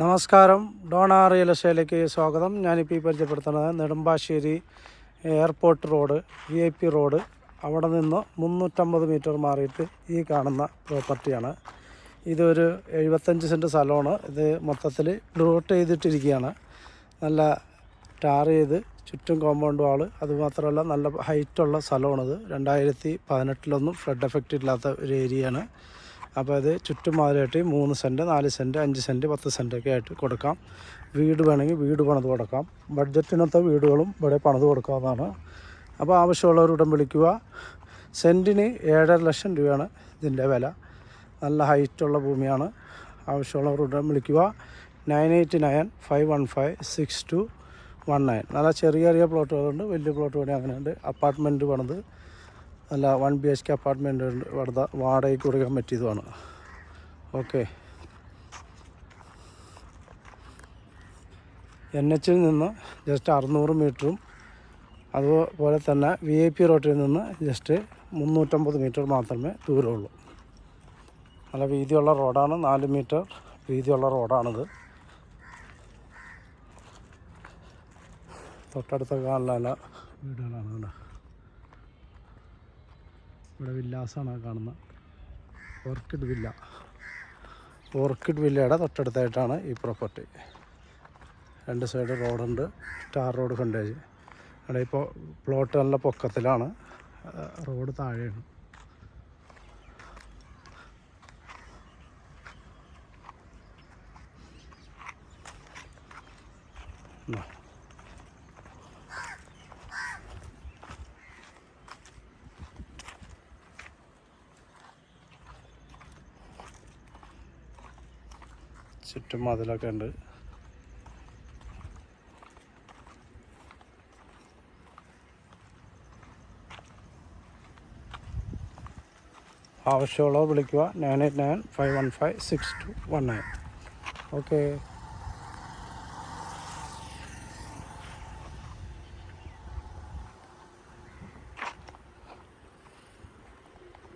നമസ്കാരം. Donna real എസ്റ്റേറ്റിലേക്ക് സ്വാഗതം. ഞാനിപ്പോൾ ഈ പരിചയപ്പെടുത്തുന്നത് Nedumbassery airport road V I P road. അവിടെ നിന്ന് മുന്നൂറ്റമ്പത് മീറ്റർ മാറിയിട്ട് ഈ കാണുന്ന പ്രോപ്പർട്ടിയാണ്. ഇതൊരു എഴുപത്തഞ്ച് സെന്റ് സ്ഥലമാണ്. ഇത് മൊത്തത്തിൽ ഡ്രോട്ട് ചെയ്തിട്ടിരിക്കുകയാണ്. നല്ല ടാർ ചെയ്ത് ചുറ്റും കോമ്പൗണ്ട് വാൾ. അതുമാത്രമല്ല നല്ല ഹൈറ്റുള്ള സ്ഥലമാണിത്. രണ്ടായിരത്തി പതിനെട്ടിലൊന്നും ഫ്ലഡ് എഫക്റ്റ് ഇല്ലാത്ത ഒരു ഏരിയയാണ്. അപ്പോൾ അത് ചുറ്റും മാതിരിയായിട്ട് മൂന്ന് സെന്റ് നാല് സെന്റ് അഞ്ച് സെന്റ് പത്ത് സെന്റൊക്കെ ആയിട്ട് കൊടുക്കാം. വീട് വേണമെങ്കിൽ വീട് പണിത് കൊടുക്കാം. ബഡ്ജറ്റിനൊത്ത വീടുകളും ഇവിടെ പണിത് കൊടുക്കാവുന്നതാണ്. അപ്പോൾ ആവശ്യമുള്ളവർ ഉടൻ വിളിക്കുക സെന്റിന് ഏഴര ലക്ഷം രൂപയാണ് ഇതിന്റെ വില. നല്ല ഹൈറ്റുള്ള ഭൂമിയാണ്. ആവശ്യമുള്ളവർ ഉടൻ വിളിക്കുക nine eight nine five one five six two one nine. നല്ല ചെറിയ ചെറിയ പ്ലോട്ടുകളുണ്ട്. വലിയ പ്ലോട്ട് വേണേൽ അങ്ങനെയുണ്ട്. അപ്പാർട്ട്മെന്റ് പണിത്. നല്ല one B H K apartment ഇവിടുത്തെ വാടകയ്ക്ക് കൊടുക്കാൻ പറ്റിയതുമാണ്. ഓക്കെ എൻ എച്ചിൽ നിന്ന് ജസ്റ്റ് അറുന്നൂറ് മീറ്ററും അതുപോലെ തന്നെ വി ഐ പി റോട്ടിൽ നിന്ന് ജസ്റ്റ് മുന്നൂറ്റമ്പത് മീറ്റർ മാത്രമേ ദൂരമുള്ളൂ. നല്ല വീതിയുള്ള റോഡാണ് നാല് മീറ്റർ വീതിയുള്ള റോഡാണിത്. തൊട്ടടുത്ത കാലിലല്ല വീടുകളാണ് ഇവിടെ. ഇവിടെ വില്ലാസാണ് കാണുന്നത്. Orchid villa. ഓർക്കിഡ് വില്ലയുടെ തൊട്ടടുത്തായിട്ടാണ് ഈ പ്രോപ്പർട്ടി രണ്ട് സൈഡ് റോഡുണ്ട് ടാർ റോഡ് കണ്ടേജ് അവിടെ ഇപ്പോൾ പ്ലോട്ട് നല്ല പൊക്കത്തിലാണ്. റോഡ് താഴെയാണ്. ഇതാ. ചുറ്റും മതിലൊക്കെ ഉണ്ട്. ആവശ്യമുള്ളവർ വിളിക്കുക. Nine eight nine five one five six two one nine. Okay.